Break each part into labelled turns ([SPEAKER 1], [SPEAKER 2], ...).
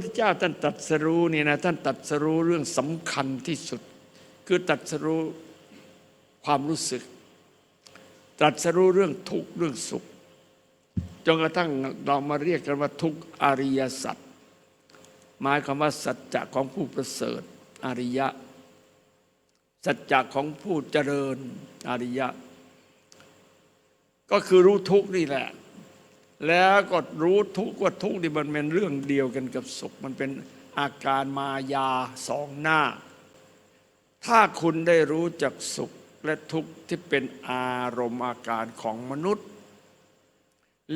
[SPEAKER 1] พุทธเจ้าท่านตรัสรู้เนี่ยนะท่านตรัสรู้เรื่องสำคัญที่สุด คือตรัสรู้ความรู้สึกตรัสรู้เรื่องทุกข์เรื่องสุขจนกระทั่งเรามาเรียกกันว่าทุกอริยสัจหมายความว่าสัจจะของผู้ประเสริฐอริยะ สัจจะของผู้เจริญอริยะ ก็คือรู้ทุกนี่แหละ แล้วก็รู้ทุกข์ว่าทุกข์นี่มันเป็นเรื่องเดียวกันกับสุข มันเป็นอาการมายาสองหน้า ถ้าคุณได้รู้จักสุขและทุกข์ที่เป็นอารมณ์อาการของมนุษย์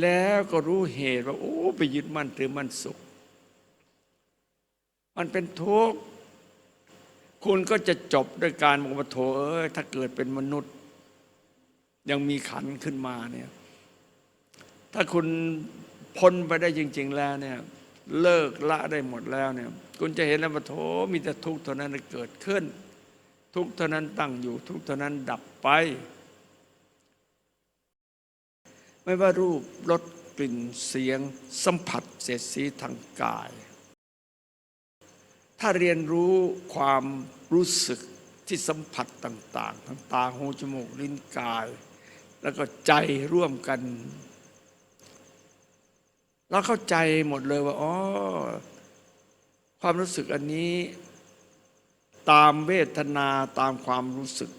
[SPEAKER 1] แล้วก็รู้เหตุว่า โอ้ไปยึดมั่นถือมั่นสุข มันเป็นทุกข์คุณก็จะจบด้วยการบอกว่าโถเอ้ยถ้าเกิดเป็นมนุษย์ ยังมีขันขึ้นมาเนี่ย ถ้าคุณพ้นไปได้จริง ๆ แล้วเนี่ยเลิกละได้หมดแล้วเนี่ยคุณจะเห็นแล้วว่าโถมีแต่ทุกข์เท่านั้นเกิดขึ้น ทุกข์เท่านั้นตั้งอยู่ ทุกข์เท่านั้นดับไป ไม่ว่ารูปรสกลิ่นเสียง สัมผัสเสียดสีทางกาย ถ้าเรียนรู้ความรู้สึกที่สัมผัสต่าง ๆทางตาหูจมูกลิ้นกาย แล้วก็ใจร่วมกัน เราเข้าใจหมดเลยว่าอ๋อความรู้สึกอันนี้ ตามเวทนาตามความรู้สึก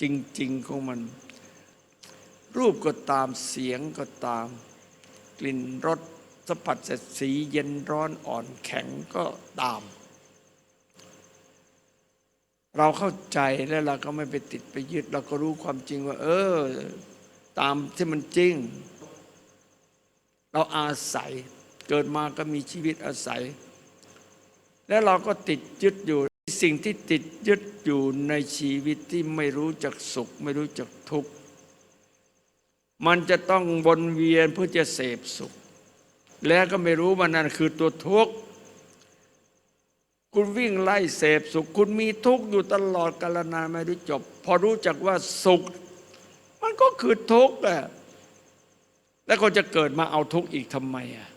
[SPEAKER 1] จริง ๆ ของมัน รูปก็ตามเสียงก็ตาม กลิ่นรสสัมผัสเสร็จสีเย็นร้อนอ่อนแข็งก็ตาม เราเข้าใจแล้วเราก็ไม่ไปติดไปยึด เราก็รู้ความจริงว่า เออ ตามที่มันจริง เราอาศัยเกิดมาก็มีชีวิตอาศัย แล้วเราก็ติดยึดอยู่สิ่งที่ติดยึดอยู่ในชีวิตที่ไม่รู้จักสุข ไม่รู้จักทุกข์มันจะต้องวนเวียนเพื่อจะเสพสุข แล้วก็ไม่รู้ว่านั่นคือตัวทุกข์คุณวิ่งไล่เสพสุข คุณมีทุกข์อยู่ตลอดกาลนานไม่รู้จบ พอรู้จักว่าสุข มันก็คือทุกข์แหละ แล้วคนจะเกิดมาเอาทุกข์อีกทำไมอะ